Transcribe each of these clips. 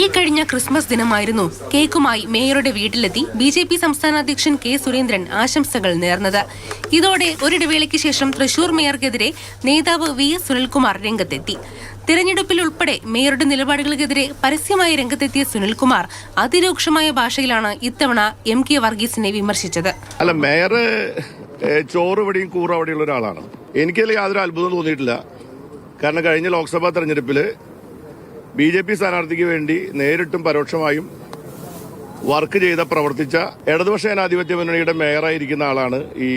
ഈ കഴിഞ്ഞ ക്രിസ്മസ് ദിനമായിരുന്നു കേക്കുമായി മേയറുടെ വീട്ടിലെത്തി ബി ജെ പി സംസ്ഥാന അധ്യക്ഷൻ കെ സുരേന്ദ്രൻ ആശംസകൾ നേർന്നത്. ഇതോടെ ഒരിടവേളയ്ക്ക് ശേഷം തൃശൂർ മേയർക്കെതിരെ നേതാവ് വി എസ് സുനിൽകുമാർ രംഗത്തെത്തി. തിരഞ്ഞെടുപ്പിൽ ഉൾപ്പെടെ മേയറുടെ നിലപാടുകൾക്കെതിരെ പരസ്യമായി രംഗത്തെത്തിയ സുനിൽകുമാർ അതിരൂക്ഷമായ ഭാഷയിലാണ് ഇത്തവണ എം കെ വർഗീസിനെ വിമർശിച്ചത്. അല്ല മേയർ ചോറ് ഇവിടെയും കൂറ് അവിടെയുള്ള ഒരാളാണ്. എനിക്കതിൽ യാതൊരു അത്ഭുതം തോന്നിയിട്ടില്ല. കാരണം കഴിഞ്ഞ ലോക്സഭാ തെരഞ്ഞെടുപ്പിൽ ബി ജെ പി സ്ഥാനാർത്ഥിക്ക് വേണ്ടി നേരിട്ടും പരോക്ഷമായും വർക്ക് ചെയ്ത പ്രവർത്തിച്ച ഇടതുപക്ഷ ജനാധിപത്യ മുന്നണിയുടെ മേയറായിരിക്കുന്ന ആളാണ് ഈ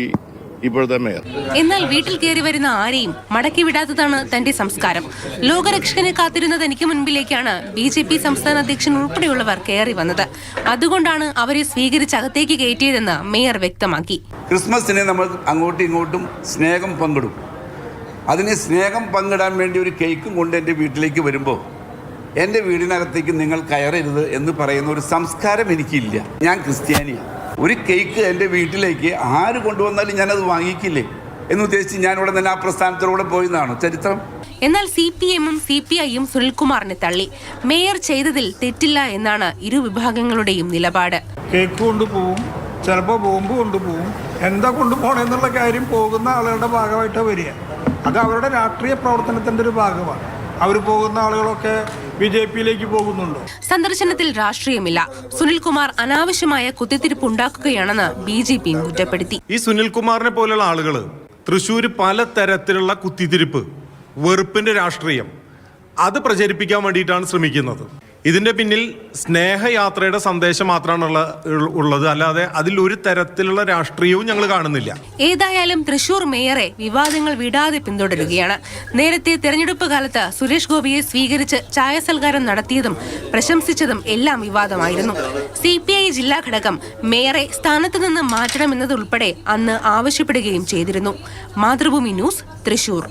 ഇപ്പോഴത്തെ മേയർ. എന്നാൽ വീട്ടിൽ കയറി വരുന്ന ആരെയും മടക്കി വിടാത്തതാണ് തന്റെ സംസ്കാരം. ലോകരക്ഷകനെ കാത്തിരുന്ന തനിക്ക് മുൻപിലേക്കാണ് ബി ജെ പി സംസ്ഥാന അധ്യക്ഷൻ ഉൾപ്പെടെയുള്ളവർ കയറി വന്നത്. അതുകൊണ്ടാണ് അവരെ സ്വീകരിച്ച് അകത്തേക്ക് കയറ്റിയതെന്ന് മേയർ വ്യക്തമാക്കി. ക്രിസ്മസിന് നമ്മൾ അങ്ങോട്ടും ഇങ്ങോട്ടും സ്നേഹം പങ്കിടും. അതിന് സ്നേഹം പങ്കിടാൻ വേണ്ടി ഒരു കേക്കും കൊണ്ട് എന്റെ വീട്ടിലേക്ക് വരുമ്പോൾ എന്റെ വീടിനകത്തേക്ക് നിങ്ങൾ കയറരുത് എന്ന് പറയുന്ന ഒരു സംസ്കാരം എനിക്കില്ല. ഞാൻ ക്രിസ്ത്യാനിയാണ്. ഒരു കേക്ക് എന്റെ വീട്ടിലേക്ക് ആര് കൊണ്ടുവന്നാലും ഞാനത് വാങ്ങിക്കില്ലേ എന്നുദ്ദേശിച്ച് ഞാൻ ഉടൻ തന്നെ ആ പ്രസ്ഥാനത്തിലൂടെ പോയതാണോ ചരിത്രം? എന്നാൽ സി പി എമ്മും സി പി ഐയും സുനിൽകുമാറിനെ തള്ളി. മേയർ ചെയ്തതിൽ തെറ്റില്ല എന്നാണ് ഇരു വിഭാഗങ്ങളുടെയും നിലപാട്. കേക്ക് കൊണ്ടുപോകും. ചിലപ്പോൾ ബോംബ് കൊണ്ടുപോകും. എന്താ കൊണ്ടുപോകണമെന്നുള്ള കാര്യം പോകുന്ന ആളുകളുടെ ഭാഗമായിട്ടാണ് വരിക. അത് അവരുടെ രാഷ്ട്രീയ പ്രവർത്തനത്തിന്റെ ഒരു ഭാഗമാണ്. അവർ പോകുന്ന ആളുകളൊക്കെ ബി ജെ പിയിലേക്ക് പോകുന്നുണ്ടോ? സന്ദർശനത്തിൽ രാഷ്ട്രീയമില്ല. സുനിൽകുമാർ അനാവശ്യമായ കുത്തിത്തിരിപ്പ് ഉണ്ടാക്കുകയാണെന്ന് ബി ജെ പിയും കുറ്റപ്പെടുത്തി. ഈ സുനിൽകുമാറിനെ പോലുള്ള ആളുകൾ തൃശ്ശൂർ പല തരത്തിലുള്ള കുത്തിത്തിരിപ്പ് വെറുപ്പിന്റെ രാഷ്ട്രീയം അത് പ്രചരിപ്പിക്കാൻ വേണ്ടിയിട്ടാണ് ശ്രമിക്കുന്നത്. ഇതിന്റെ പിന്നിൽ സ്നേഹയാത്രയുടെ സന്ദേശം മാത്രമാണ് ഉള്ളത്. അല്ലാതെ അതിൽ ഒരു തരത്തിലുള്ള രാഷ്ട്രീയവും ഞങ്ങൾ കാണുന്നില്ല. ഏതായാലും തൃശൂർ മേയറെ വിവാദങ്ങൾ വിടാതെ പിന്തുടരുകയാണ്. നേരത്തെ തെരഞ്ഞെടുപ്പ് കാലത്ത് സുരേഷ് ഗോപിയെ സ്വീകരിച്ച് ചായ സൽക്കാരം നടത്തിയതും പ്രശംസിച്ചതും എല്ലാം വിവാദമായിരുന്നു. സി പി ഐ ജില്ലാ ഘടകം മേയറെ സ്ഥാനത്ത് നിന്ന് മാറ്റണമെന്നതുൾപ്പെടെ അന്ന് ആവശ്യപ്പെടുകയും ചെയ്തിരുന്നു. മാതൃഭൂമി ന്യൂസ് തൃശൂർ.